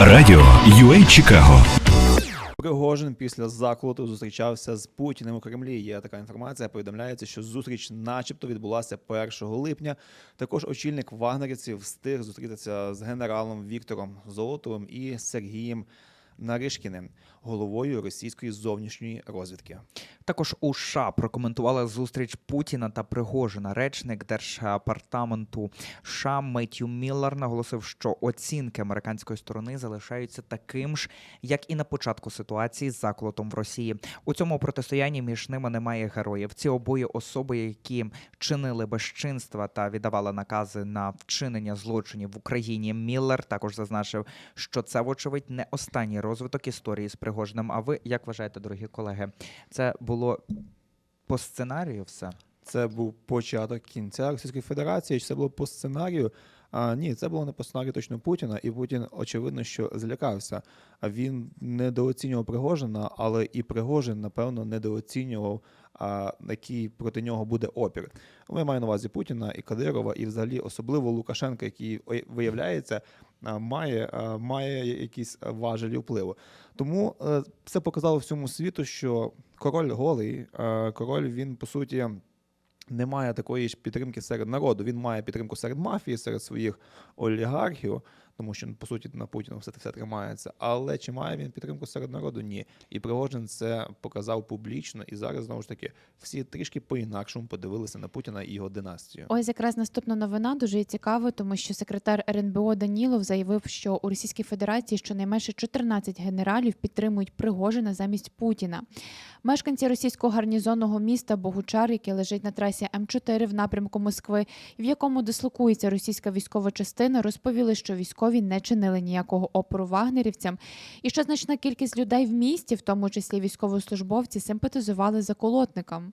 Радіо UA Чикаго. Пригожин після заколоту зустрічався з Путіним у Кремлі. Є така інформація. Повідомляється, що зустріч, начебто, відбулася 1 липня. Також очільник вагнерівців встиг зустрітися з генералом Віктором Золотовим і Сергієм Наришкіним, головою російської зовнішньої розвідки. Також у США прокоментували зустріч Путіна та Пригожина. Речник держапартаменту США Меттью Міллер наголосив, що оцінки американської сторони залишаються таким ж, як і на початку ситуації з заколотом в Росії. У цьому протистоянні між ними немає героїв. Ці обоє особи, які чинили безчинства та віддавали накази на вчинення злочинів в Україні. Міллер також зазначив, що це вочевидь не останній розвиток історії з Пригожиним. А ви як вважаєте, дорогі колеги? Це було по сценарію все? Це був початок кінця Російської Федерації. Чи це було по сценарію? А, ні, це було не по сценарію точно Путіна, і Путін, очевидно, що злякався. А він недооцінював Пригожина, але і Пригожин, напевно, недооцінював, а, який проти нього буде опір. Ми маємо на увазі Путіна і Кадирова, і взагалі особливо Лукашенка, який виявляється. А, Має, має якісь важелі впливу. Тому е, це показало всьому світу, що король голий, е, король він по суті немає такої ж підтримки серед народу. Він має підтримку серед мафії, серед своїх олігархів, тому що по суті на Путіна все все тримається. Але чи має він підтримку серед народу? Ні. І Пригожин це показав публічно. І зараз знову ж таки всі трішки по-інакшому подивилися на Путіна і його династію. Ось якраз наступна новина дуже цікава, тому що секретар РНБО Данілов заявив, що у Російській Федерації щонайменше 14 генералів підтримують Пригожина замість Путіна. Мешканці російського гарнізонного міста Богучар, яке лежить на трасі М4 в напрямку Москви, в якому дислокується російська військова частина, розповіли, що військові не чинили ніякого опору вагнерівцям, і що значна кількість людей в місті, в тому числі військовослужбовці, симпатизували заколотникам.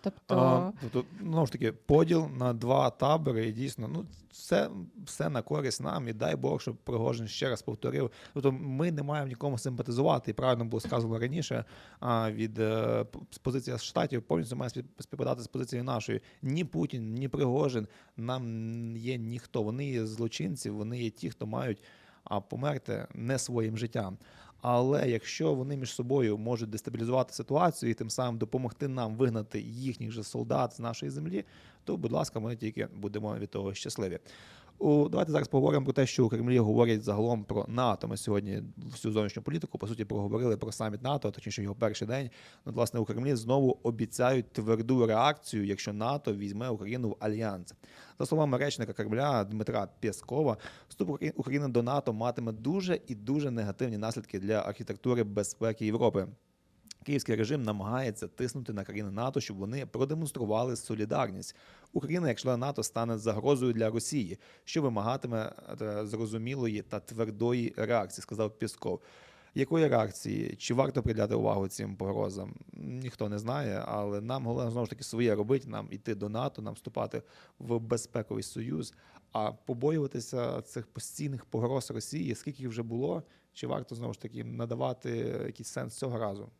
Тобто тобто, знову ж таки, поділ на два табори, і дійсно, ну все, все на користь нам, і дай Бог, щоб Пригожин ще раз повторив. Тобто, ми не маємо нікому симпатизувати. І правильно було сказано раніше. А від е, з позиції штатів повністю має спів- співпадати з позицією нашої. Ні Путін, ні Пригожин нам є ніхто. Вони є злочинці, вони є ті, хто мають а померти не своїм життям. Але якщо вони між собою можуть дестабілізувати ситуацію і тим самим допомогти нам вигнати їхніх же солдат з нашої землі, то, будь ласка, ми тільки будемо від того щасливі. У, давайте зараз поговоримо про те, що у Кремлі говорять загалом про НАТО. Ми сьогодні всю зовнішню політику по суті проговорили про саміт НАТО, точніше його перший день. Ну, власне, у Кремлі знову обіцяють тверду реакцію, якщо НАТО візьме Україну в альянс. За словами речника Кремля Дмитра Пєскова, вступ України до НАТО матиме дуже і дуже негативні наслідки для архітектури безпеки Європи. Київський режим намагається тиснути на країни НАТО, щоб вони продемонстрували солідарність. Україна, як член НАТО, стане загрозою для Росії, що вимагатиме е, зрозумілої та твердої реакції, сказав Пісков. Якої реакції? Чи варто приділяти увагу цим погрозам? Ніхто не знає, але нам головне знову ж таки своє робити, нам йти до НАТО, нам вступати в безпековий союз. А побоюватися цих постійних погроз Росії, скільки їх вже було, чи варто знову ж таки надавати якийсь сенс цього разу?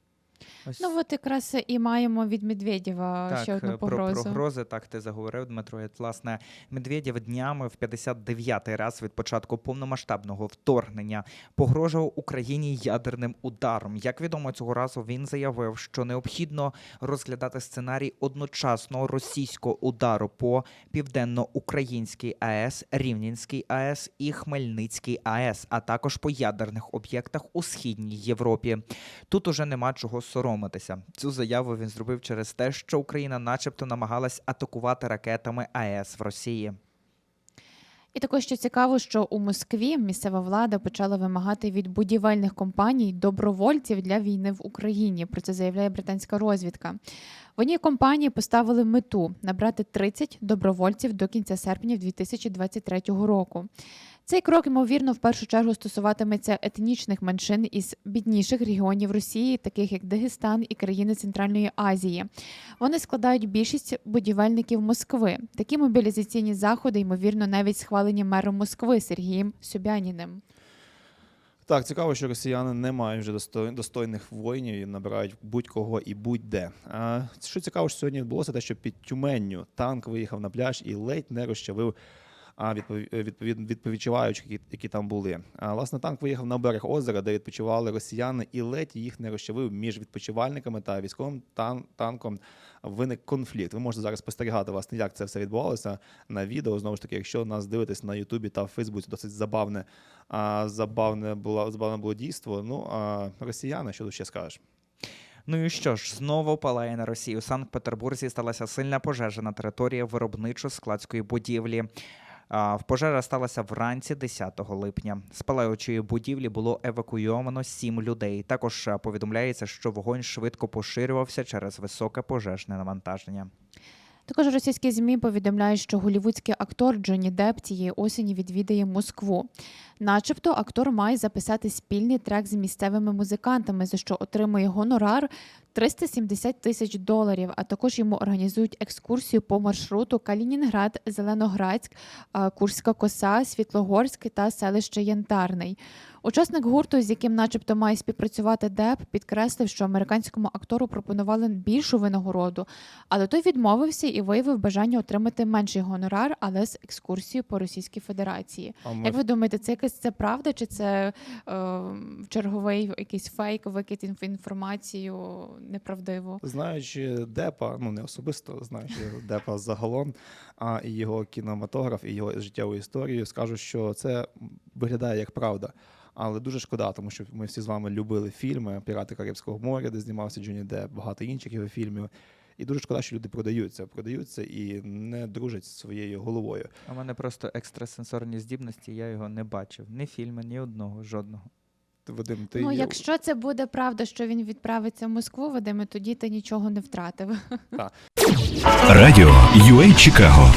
Ось Ну от якраз і маємо від Медведєва ще одну е, про погрозу. прогрози. Так ти заговорив, Дмитро. Власне, Медведєв днями в 59-й раз від початку повномасштабного вторгнення погрожував Україні ядерним ударом. Як відомо, цього разу він заявив, що необхідно розглядати сценарій одночасного російського удару по південно-українській АЕС, Рівненській АЕС і Хмельницькій АЕС, а також по ядерних об'єктах у східній Європі. Тут уже нема чого соромитися. Цю заяву він зробив через те, що Україна, начебто, намагалась атакувати ракетами АЕС в Росії. І також що цікаво, що у Москві місцева влада почала вимагати від будівельних компаній добровольців для війни в Україні. Про це заявляє британська розвідка. В одній компанії поставили мету набрати 30 добровольців до кінця серпня 2023 року. Цей крок, ймовірно, в першу чергу стосуватиметься етнічних меншин із бідніших регіонів Росії, таких як Дагестан і країни Центральної Азії. Вони складають більшість будівельників Москви. Такі мобілізаційні заходи, ймовірно, навіть схвалені мером Москви Сергієм Собяніним. Так, цікаво, що росіяни не мають вже достой- достойних воїнів і набирають будь-кого і будь-де. Що цікаво, що сьогодні відбулося, те, що під Тюменню танк виїхав на пляж і ледь не розчавив а відпові- е, відповідчуваючих, які, які там були. А, власне, танк виїхав на берег озера, де відпочивали росіяни, і ледь їх не розчавив між відпочивальниками та військовим тан- танком. Виник конфлікт. Ви можете зараз спостерігати власне, як це все відбувалося на відео. Знову ж таки, якщо нас дивитесь на Ютубі та в Фейсбуці, досить забавне, а, забавне було забавне було дійство. Ну а росіяни, що тут ще скажеш? Ну і що ж, знову палає на Росії. У Санкт-Петербурзі сталася сильна пожежа на території виробничо-складської будівлі. Пожежа сталася вранці 10 липня. З палаючої будівлі було евакуйовано сім людей. Також повідомляється, що вогонь швидко поширювався через високе пожежне навантаження. Також російські змі повідомляють, що голівудський актор Джонні Депп цієї осені відвідає Москву. Начебто, актор має записати спільний трек з місцевими музикантами, за що отримує гонорар 370 тисяч доларів. А також йому організують екскурсію по маршруту Калінінград, Зеленоградськ, Курська коса, Світлогорськ та селище Янтарний. Учасник гурту, з яким, начебто, має співпрацювати Деп, підкреслив, що американському актору пропонували більшу винагороду, але той відмовився і виявив бажання отримати менший гонорар, але з екскурсією по Російській Федерації. А ми Як ви думаєте, це якась це правда, чи це е, черговий якийсь фейк, викид інф- інформацію неправдиву? Знаючи Депа, ну не особисто, знаючи Депа загалом, а і його кінематограф, і його життєву історію, скажу, що це виглядає як правда. Але дуже шкода, тому що ми всі з вами любили фільми Пірати Карибського моря, де знімався Джонні Депп, багато інших його фільмів. І дуже шкода, що люди продаються, продаються і не дружать зі своєю головою. У мене просто екстрасенсорні здібності, я його не бачив. Ні фільму, ні одного, жодного. Вадим, ти ну, якщо це буде правда, що він відправиться в Москву, Вадиме, тоді ти нічого не втратив. Радіо UA Чикаго